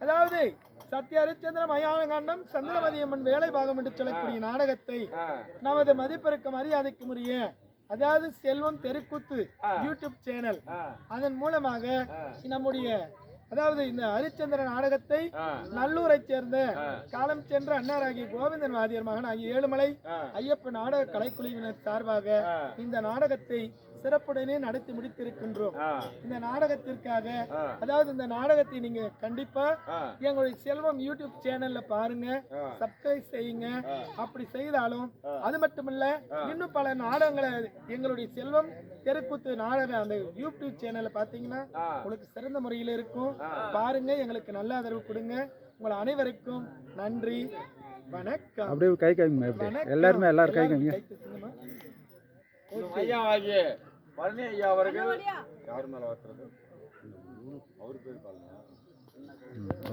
அதாவது சத்ய ஹரிச்சந்திர மயானகாண்டம் சந்திரமதி அம்மன் வேலை பாகம் என்று சொல்லக்கூடிய நாடகத்தை நமது மதிப்பிற்கு மரியாதைக்கு உரிய அதாவது செல்வம் தெருக்கூத்து யூடியூப் சேனல் அதன் மூலமாக நம்முடைய அதாவது இந்த ஹரிச்சந்திர நாடகத்தை ஆ, நல்லூரைச் சேர்ந்த காலம் சென்ற அன்னாராகிய கோவிந்தன் வாதியர் மகன் ஆகிய ஏழுமலை. ஐயப்ப நாடக கலைக்குழுவினர் சார்பாக. இந்த நாடகத்தை சிறப்புடனே நடத்தி முடித்திருக்கின்றோம். இந்த நாடகத்திற்காக. அதாவது இந்த நாடகத்தை நீங்க கண்டிப்பா எங்களுடைய செல்வம் யூடியூப் சேனல்ல பாருங்க. சப்ஸ்கிரைப் செய்யுங்க. அப்படி செய்தாலும் அது மட்டுமல்ல இன்னும் பல நாடகங்களை எங்களுடைய செல்வம் தெருக்கூத்து நாடகம் அந்த யூடியூப் சேனல்ல பாத்தீங்கன்னா. உங்களுக்கு சிறந்த முறையில் இருக்கும். பாருங்க எங்களுக்கு நல்ல ஆதரவு கொடுங்க. உங்கள் அனைவருக்கும் நன்றி வணக்கம். அப்படியே கை காமிங்க. எல்லாருமே எல்லாரும் கை காமிங்க. ஐயா பழனி ஐயா அவர்கள் யார் மேல பாருங்க